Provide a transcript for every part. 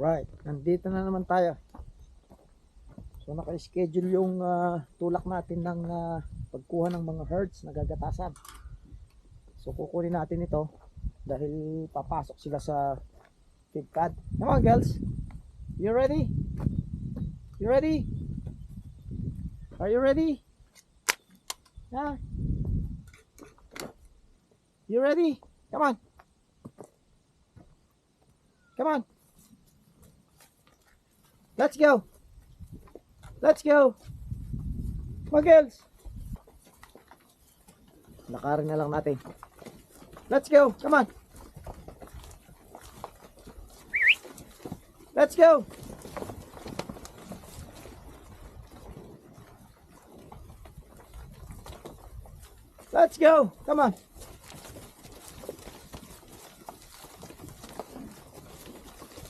Right, nandito na naman tayo. So naka-schedule yung ah, tulak natin ng ah, pagkuha ng mga herds na gagatasan. So kukunin natin ito dahil papasok sila sa feed pad. Come on girls. You ready? You ready? Are you ready? Yeah. You ready? Come on. Come on. Let's go. Let's go. Girls. Lakarin na lang natin. Let's go. Come on. Let's go. Let's go. Come on.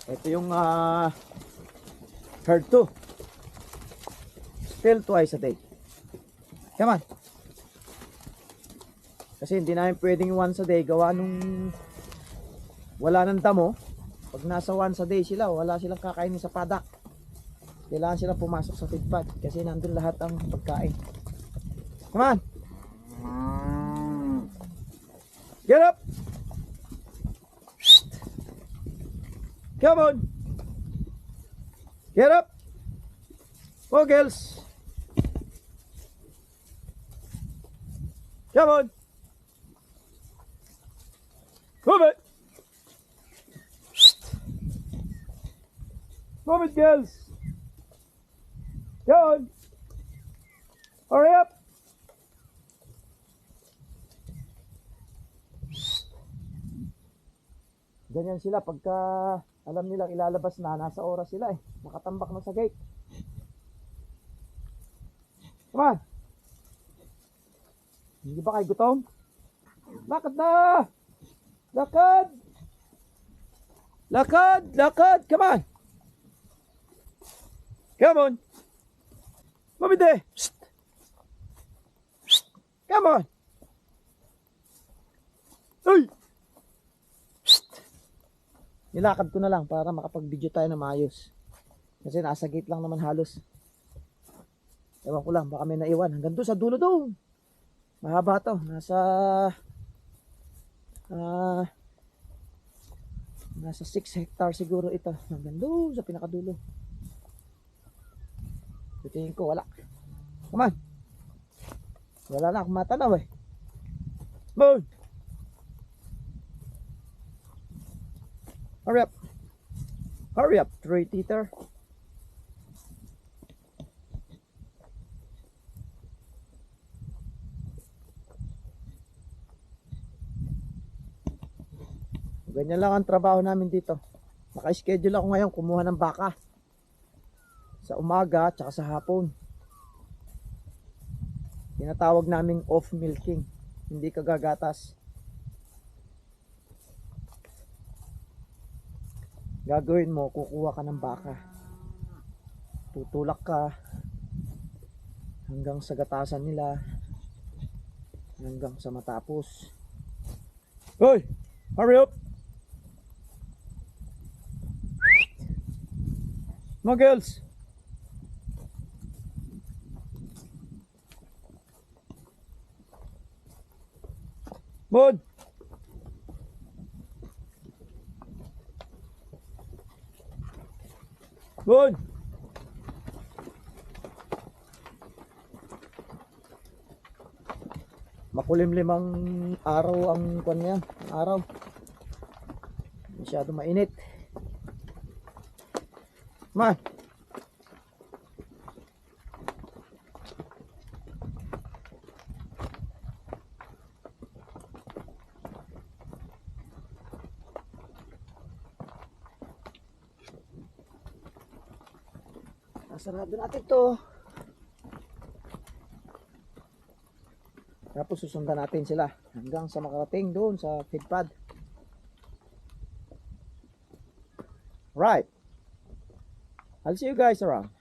Ito yung ah herd 2. Still twice a day. Come on. Kasi hindi namin pwedeng once a day gawa nung wala nang damo. Pag nasa once a day sila, wala silang kakainin sa padak. Kailangan sila pumasok sa feed kasi nandun lahat ang pagkain. Come on. Get up. Come on. Get up. Oh, girls. Come on. Move it. Move it, girls. Come on. Hurry up. Ganyan sila pagka alam nilang ilalabas na, nasa oras sila eh. Nakatambak na sa gate. Come on. Hindi ba kayo gutom? Lakad na! Lakad! Lakad! Lakad! Come on! Come on! Mabide! Psst! Psst! Come on! Uy! Psst! Nilakad ko na lang para makapag-video tayo na maayos. Kasi nasa gate lang naman halos. Ewan ko lang, baka may naiwan. Hanggang doon sa dulo doon. Mahaba to. Nasa... Ah... nasa 6 hectare siguro ito. Hanggang doon sa pinakadulo. Tingin ko, wala. Come on. Wala na akong matanaw eh. Moon! Hurry up. Hurry up, tree teeter. Ganyan lang ang trabaho namin dito. Naka-schedule ako ngayon kumuha ng baka. Sa umaga at sa hapon. Tinatawag naming off milking. Hindi kagagatas. Gagawin mo, kukuha ka ng baka. Tutulak ka hanggang sa gatasan nila hanggang sa matapos. Hoy! Hurry up! Mga girls! Moon! Moon! Makulimlimang araw ang kwan niya, araw. Masyado mainit. Man. Nasarado natin to. Tapos susundan natin sila hanggang sa makarating doon sa feed pad. Right. I'll see you guys around.